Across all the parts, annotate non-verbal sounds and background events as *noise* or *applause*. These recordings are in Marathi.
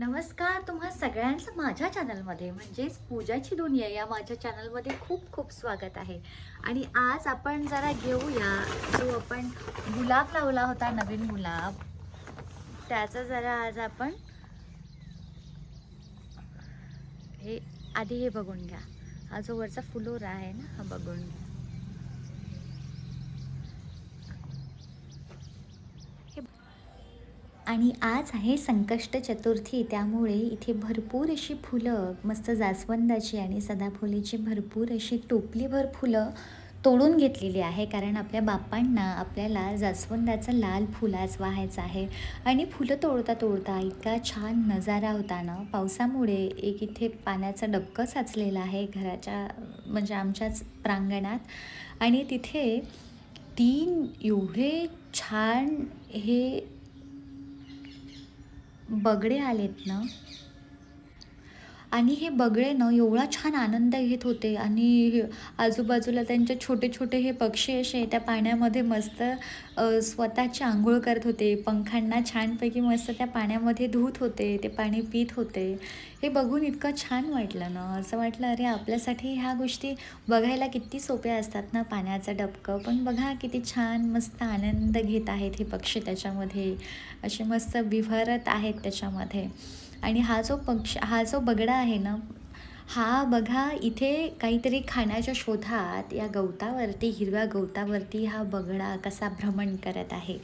नमस्कार तुम्हा सगळ्यांचं माझ्या चॅनलमध्ये म्हणजेच पूजाची दुनिया या माझ्या चॅनलमध्ये खूप खूप स्वागत आहे. आणि आज आपण जरा घेऊया जो आपण गुलाब लावला होता नवीन गुलाब. त्याचा जरा आज आपण हे आधी हे बघून घ्या. हा जो वरचा फुलोरा आहे ना हा बघून घ्या. आणि आज आहे संकष्ट चतुर्थी त्यामुळे इथे भरपूर अशी फुलं मस्त जास्वंदाची आणि सदाफुलीची भरपूर अशी टोपलीभर फुलं तोडून घेतलेली आहे. कारण आपल्या बापांना आपल्याला जास्वंदाचं लाल फुलाच व्हायचं आहे. आणि फुलं तोडता तोडता इतका छान नजारा होता ना. पावसामुळे एक इथे पाण्याचं डबकं साचलेलं आहे घराच्या म्हणजे आमच्याच प्रांगणात. आणि तिथे तीन एवढे छान हे बगडे आलेत ना आणि हे बगळे ना एवढा छान आनंद घेत होते. आणि हे आजूबाजूला त्यांचे छोटे छोटे हे पक्षी असे त्या पाण्यामध्ये मस्त स्वतःची आंघोळ करत होते. पंखांना छानपैकी मस्त त्या पाण्यामध्ये धुत होते. ते पाणी पित होते. हे बघून इतकं छान वाटलं ना. असं वाटलं अरे आपल्यासाठी ह्या गोष्टी बघायला किती सोप्या असतात ना पाण्याचं डबकं. पण बघा किती छान मस्त आनंद घेत आहेत हे पक्षी त्याच्यामध्ये. असे मस्त विहरत आहेत त्याच्यामध्ये. आणि हा जो पक्ष हा जो बगडा आहे ना हा बघा इथे काहीतरी खाण्याच्या शोधात या गवतावरती हिरव्या गवतावरती हा बगडा कसा भ्रमण करत आहे.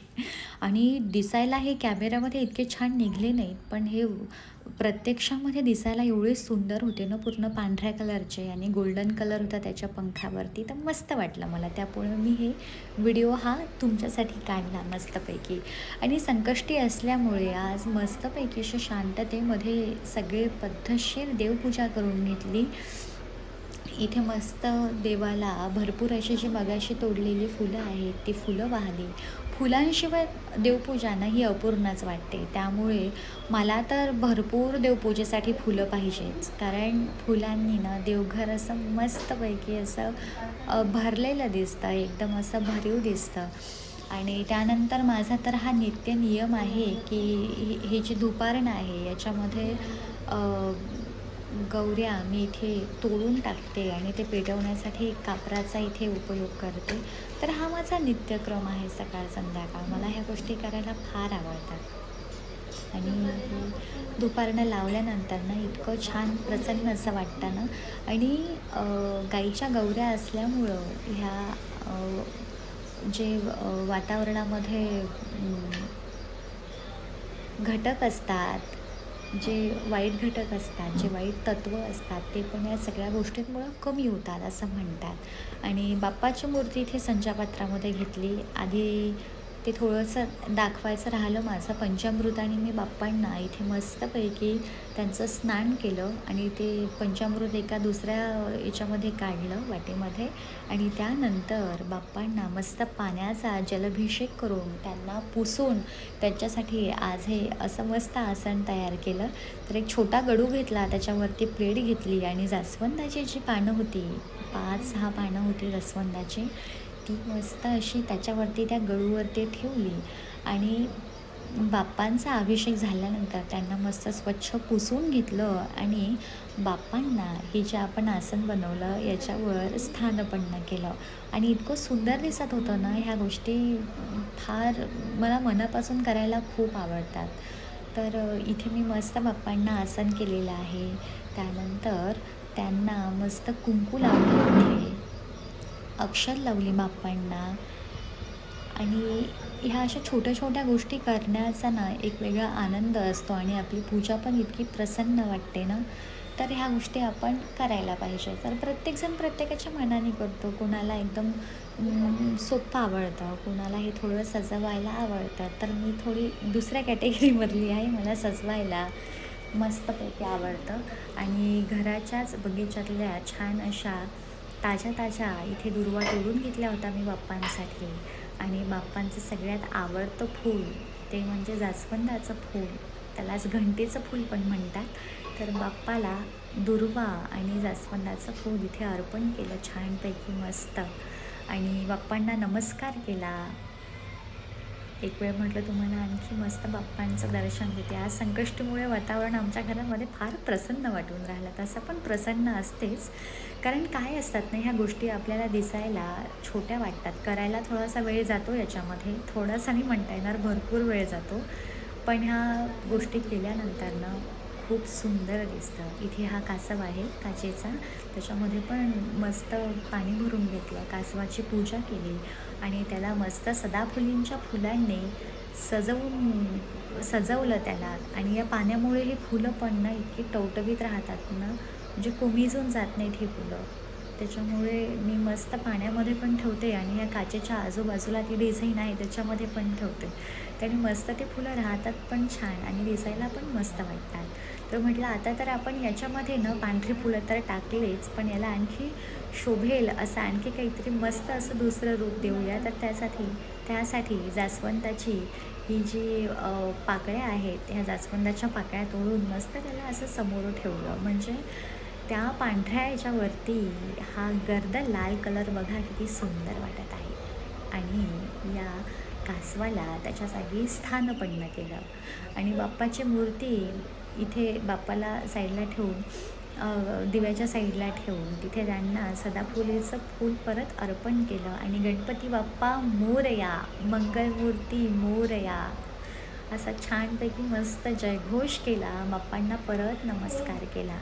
आणि दिसायला हे कॅमेऱ्यामध्ये इतके छान निघले नाहीत पण हे प्रत्यक्षामध्ये दिसायला एवढे सुंदर होते ना पूर्ण पांढऱ्या कलरचे आणि गोल्डन कलर होता त्याच्या पंखावरती. तर मस्त वाटलं मला. त्यामुळे मी हे व्हिडिओ हा तुमच्यासाठी काढला मस्तपैकी. आणि संकष्टी असल्यामुळे आज मस्तपैकी अशा शांततेमध्ये सगळे पद्धतशीर देवपूजा करून घेतली. इथे मस्त देवाला भरपूर अशी जी मगाशी तोडलेली फुलं आहेत ती फुलं वाहली. फुलांशिवाय देवपूजा ना ही अपूर्णच वाटते. त्यामुळे मला तर भरपूर देवपूजेसाठी फुलं पाहिजेच. कारण फुलांनी ना देवघर असं मस्तपैकी असं भरलेलं दिसतं. एकदम असं भरीव दिसतं. आणि त्यानंतर माझा तर हा नित्य नियम आहे की हे- हे जे धुपारण आहे याच्यामध्ये गौऱ्या मी इथे तोडून टाकते आणि ते पेटवण्यासाठी कापराचा इथे उपयोग करते. तर हा माझा नित्यक्रम आहे सकाळ संध्याकाळ. मला ह्या गोष्टी करायला फार आवडतात. आणि दुपारनं लावल्यानंतर ना इतकं छान प्रसन्न असं वाटतं ना. आणि गाईच्या गौऱ्या असल्यामुळं ह्या जे वातावरणामध्ये घटक असतात जे वाईट घटक असतात जे वाईट तत्त्व असतात ते पण या सगळ्या गोष्टींमुळं कमी होतात असं म्हणतात. आणि बाप्पाची मूर्ती इथे संजापात्रामध्ये घेतली. आधी ते थोडंसं दाखवायचं राहिलं माझं पंचामृत आणि मी बाप्पांना. इथे मस्तपैकी त्यांचं स्नान केलं आणि ते पंचामृत एका दुसऱ्या याच्यामध्ये काढलं वाटेमध्ये आणि त्यानंतर बाप्पांना मस्त पाण्याचा जलभिषेक करून त्यांना पुसून त्यांच्यासाठी आज हे असं मस्त आसन तयार केलं. तर एक छोटा गडू घेतला त्याच्यावरती प्लेट घेतली आणि जास्वंदाची जी पानं होती पाच सहा पानं होती जास्वंदाची ती मस्त अशी त्याच्यावरती त्या गळूवरती ठेवली. आणि बाप्पांचा अभिषेक झाल्यानंतर त्यांना मस्त स्वच्छ पुसून घेतलं आणि बाप्पांना हे जे आपण आसन बनवलं याच्यावर स्थानपन्न केलं. आणि इतकं सुंदर दिसत होतं ना ह्या गोष्टी फार मला मनापासून करायला खूप आवडतात. तर इथे मी मस्त बाप्पांना आसन केलेलं आहे. त्यानंतर त्यांना मस्त कुंकू लावलं इथे अक्षर लावली बाप्पांना आणि ह्या अशा छोट्या छोट्या गोष्टी करण्याचा ना एक वेगळा आनंद असतो आणि आपली पूजा पण इतकी प्रसन्न वाटते ना तर ह्या गोष्टी आपण करायला पाहिजे. तर प्रत्येकजण प्रत्येकाच्या मनाने करतो. कोणाला एकदम सोपं आवडतं. कोणाला हे थोडं सजवायला आवडतं. तर मी थोडी दुसऱ्या कॅटेगरीमधली आहे. मला सजवायला मस्तपैकी आवडतं. आणि घराच्याच बगीच्यातल्या छान अशा ताज्या ताज्या इथे दुर्वा तोडून घेतल्या होत्या मी बाप्पांसाठी. आणि बाप्पांचं सगळ्यात आवडतं फूल ते म्हणजे जास्वंदाचं फूल. त्यालाच घंटेचं फूल पण म्हणतात. तर बाप्पाला दुर्वा आणि जास्वंदाचं फूल इथे अर्पण केलं छानपैकी मस्त. आणि बाप्पांना नमस्कार केला. एक वेळ म्हटलं तुम्हाला आणखी मस्त बाप्पांचं दर्शन देते आज संकष्टीमुळे वातावरण आमच्या घरामध्ये फार प्रसन्न वाटून राहिलं. तसं पण प्रसन्न असतेच. कारण काय असतात ना ह्या गोष्टी आपल्याला दिसायला छोट्या वाटतात. करायला थोडासा वेळ जातो याच्यामध्ये. थोडासा नाही म्हणता येणार भरपूर वेळ जातो. पण ह्या गोष्टी केल्यानंतर ना खूप सुंदर दिसतं. इथे हा कासव आहे काचेचा. त्याच्यामध्ये पण मस्त पाणी भरून घेतलं कासवाची पूजा केली आणि त्याला मस्त सदाफुलींच्या फुलांनी सजवून सजवलं त्याला. आणि या पाण्यामुळे ही फुलं पण ना इतकी टवटवीत राहतात ना म्हणजे कोमेजून जात नाहीत ही फुलं. त्याच्यामुळे मी मस्त पाण्यामध्ये पण ठेवते आणि या काचेच्या आजूबाजूला ती डिझाईन आहे त्याच्यामध्ये पण ठेवते. त्याने मस्त ते फुलं राहतात पण छान आणि दिसायला पण मस्त वाटतात. तर म्हटलं आता तर आपण याच्यामध्ये ना पांढरी फुलं तर टाकलेच पण याला आणखी शोभेल असं आणखी काहीतरी मस्त असं दुसरं रूप देऊया. तर त्यासाठी त्यासाठी जास्वंदाची ही जी पाकळ्या आहेत ह्या जास्वंदाच्या पाकळ्या तोडून मस्त त्याला असं समोर ठेवलं. म्हणजे त्या पांढऱ्या याच्यावरती हा गर्द लाल कलर बघा किती सुंदर वाटत आहे. आणि या कासवाला त्याच्या जागी स्थानपन्न केलं. आणि बाप्पाची मूर्ती इथे बाप्पाला साईडला ठेवून दिव्याच्या साईडला ठेवून तिथे त्यांना सदाफुलीचं फूल परत अर्पण केलं. आणि गणपती बाप्पा मोरया मंगलमूर्ती मोरया असा छानपैकी मस्त जयघोष केला. बाप्पांना परत नमस्कार केला.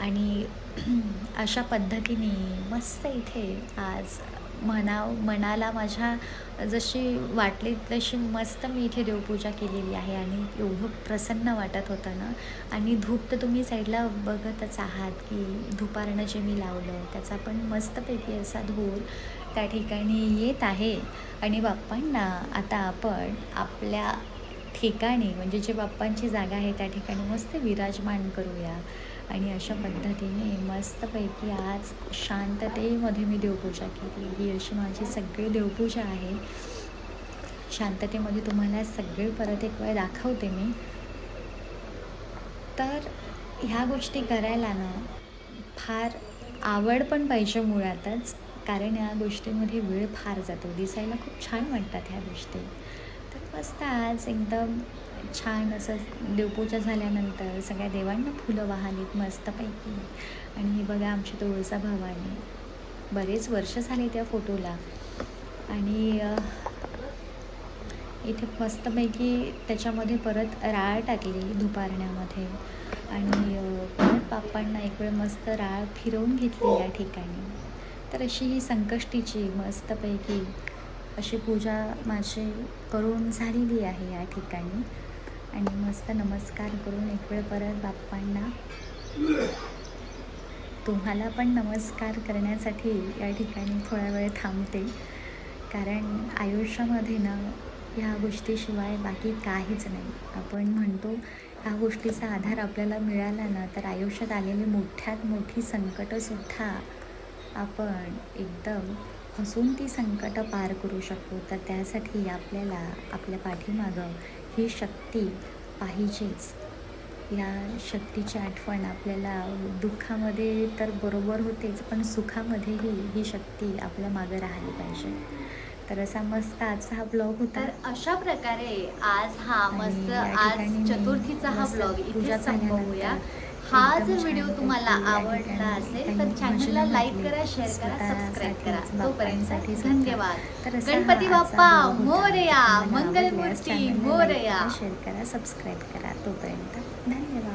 आणि *clears throat* अशा पद्धतीने मस्त इथे आज मनाव मनाला माझ्या जशी वाटली तशी मस्त मी इथे देवपूजा केलेली आहे आणि एवढं प्रसन्न वाटत होतं ना. आणि धूप तर तुम्ही साईडला बघतच आहात की धुपारणं जे मी लावलं त्याचा पण मस्तपैकी असा धूर त्या ठिकाणी येत आहे. आणि बाप्पांना आता आपण आपल्या ठिकाणी म्हणजे जे बाप्पांची जागा आहे त्या ठिकाणी मस्त विराजमान करूया. आणि अशा पद्धतीने मस्तपैकी आज शांततेमध्ये मी देवपूजा केली. ही अशी माझी सगळी देवपूजा आहे. शांततेमध्ये तुम्हाला सगळे परत एक वेळ दाखवते मी. तर ह्या गोष्टी करायला ना फार आवड पण पाहिजे मुळातच कारण या गोष्टीमध्ये वेळ फार जातो. दिसायला खूप छान वाटतात ह्या गोष्टी. तर मस्त आज एकदम छान असं देवपूजा झाल्यानंतर सगळ्या देवांना फुलं वाहलीत मस्तपैकी. आणि हे बघा आमच्या तुळसा भावाने. बरेच वर्ष झाले त्या फोटोला. आणि इथे मस्तपैकी त्याच्यामध्ये परत राळ टाकली धुपारण्यामध्ये आणि पाप्पांना परत एक वेळ मस्त राळ फिरवून घेतली या ठिकाणी. तर अशी ही संकष्टीची मस्तपैकी अशी पूजा माझी करून झालेली आहे या ठिकाणी. आणि मस्त नमस्कार करून एक वेळ परत बाप्पांना. तुम्हाला पण नमस्कार करण्यासाठी या ठिकाणी थोडा वेळ थांबते. कारण आयुष्यामध्ये ना ह्या गोष्टीशिवाय बाकी काहीच नाही. आपण म्हणतो ह्या गोष्टीचा आधार आपल्याला मिळाला ना तर आयुष्यात आलेली मोठ्यात मोठी संकटंसुद्धा आपण एकदम हसून ती संकटं पार करू शकतो. तर त्यासाठी आपल्याला आपल्या पाठीमागं ही शक्ती पाहिजेच. या शक्तीची आठवण आपल्याला दुःखामध्ये तर बरोबर होतेच पण सुखामध्येही ही शक्ती आपल्या मागं राहिली पाहिजे. तर असा मस्त आजचा हा ब्लॉग होता. तर अशा प्रकारे आज हा मस्त आज चतुर्थीचा हा ब्लॉग इथे संपवूया. हा जर व्हिडिओ तुम्हाला आवडला असेल तर चॅनलला लाईक करा शेअर करा सबस्क्राईब करा. तोपर्यंत धन्यवाद. गणपती बाप्पा मोरया मंगलमूर्ती मोरया. शेअर करा सबस्क्राईब करा. तोपर्यंत धन्यवाद.